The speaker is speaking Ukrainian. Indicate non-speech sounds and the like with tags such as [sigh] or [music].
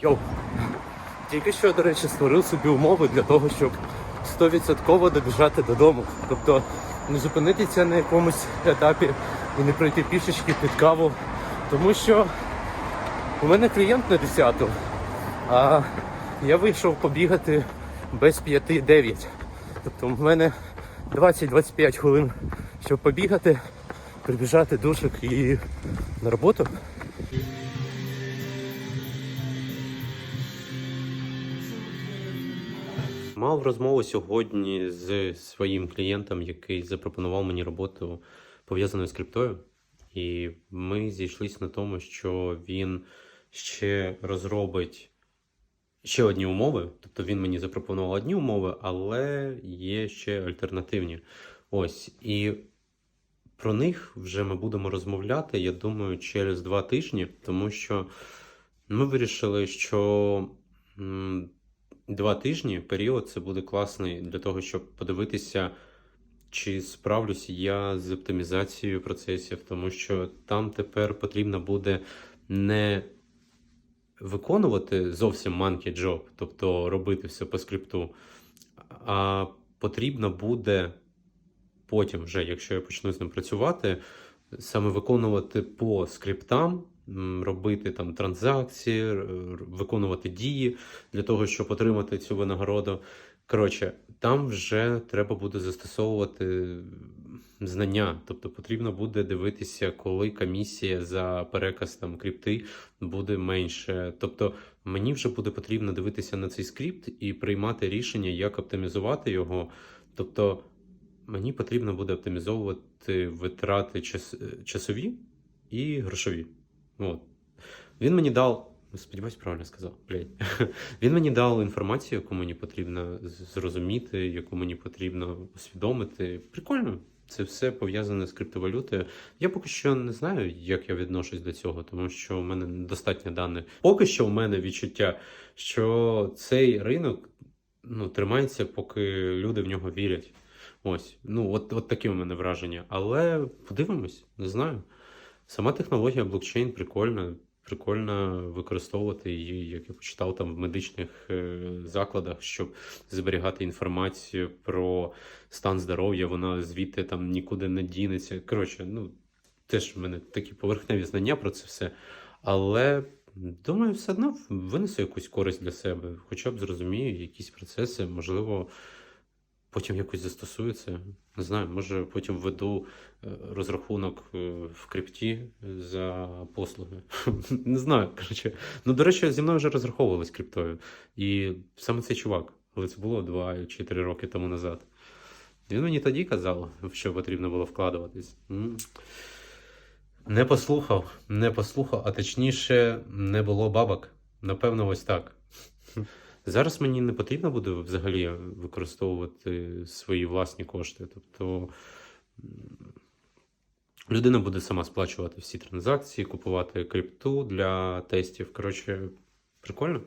Йоу. Тільки що, до речі, створив собі умови для того, щоб 100% добіжати додому. Тобто не зупинитися на якомусь етапі і не пройти пішечки під каву. Тому що у мене клієнт на 10, а я вийшов побігати без 5-9. Тобто в мене 20-25 хвилин, щоб побігати, прибіжати душик і на роботу. Мав розмову сьогодні з своїм клієнтом, який запропонував мені роботу пов'язану з криптою. І ми зійшлися на тому, що він ще розробить ще одні умови. Тобто він мені запропонував одні умови, але є ще альтернативні. Ось. І про них вже ми будемо розмовляти, я думаю, через два тижні, тому що ми вирішили, що два тижні період це буде класний для того, щоб подивитися, чи справлюся я з оптимізацією процесів, тому що там тепер потрібно буде не виконувати зовсім monkey job, тобто робити все по скрипту, а потрібно буде потім, вже, якщо я почну з ним працювати, саме виконувати по скриптам, робити там транзакції, виконувати дії для того, щоб отримати цю винагороду. Коротше, там вже треба буде застосовувати знання, тобто потрібно буде дивитися, коли комісія за переказ там крипти буде менше. Тобто мені вже буде потрібно дивитися на цей скрипт і приймати рішення, як оптимізувати його. Тобто мені потрібно буде оптимізовувати витрати час, часові і грошові. От. Він мені дав. Сподіваюсь, правильно сказав. Блядь. [laughs] Він мені дав інформацію, яку мені потрібно зрозуміти, яку мені потрібно усвідомити. Прикольно. Це все пов'язане з криптовалютою. Я поки що не знаю, як я відношусь до цього, тому що в мене недостатньо даних. Поки що в мене відчуття, що цей ринок ну, тримається, поки люди в нього вірять. Ось, ну от, от такі у мене враження. Але подивимось, не знаю. Сама технологія блокчейн прикольна. Прикольно використовувати її, як я почитав там в медичних е, закладах, щоб зберігати інформацію про стан здоров'я, вона звідти там нікуди не дінеться. Коротше, ну теж в мене такі поверхневі знання про це все. Але думаю, все одно винесу якусь користь для себе, хоча б зрозумію якісь процеси, можливо, потім якось застосується. Не знаю, може потім введу е, розрахунок е, в крипті за послуги. [laughs] Не знаю. Коротше. Ну, до речі, зі мною вже розраховували з криптою. І саме цей чувак, але це було 2 чи 3 роки тому назад. Він мені тоді казав, що потрібно було вкладуватись. Не послухав, не послухав, а точніше, не було бабок. Напевно, ось так. [laughs] Зараз мені не потрібно буде взагалі використовувати свої власні кошти. Тобто людина буде сама сплачувати всі транзакції, купувати крипту для тестів. Коротше, прикольно.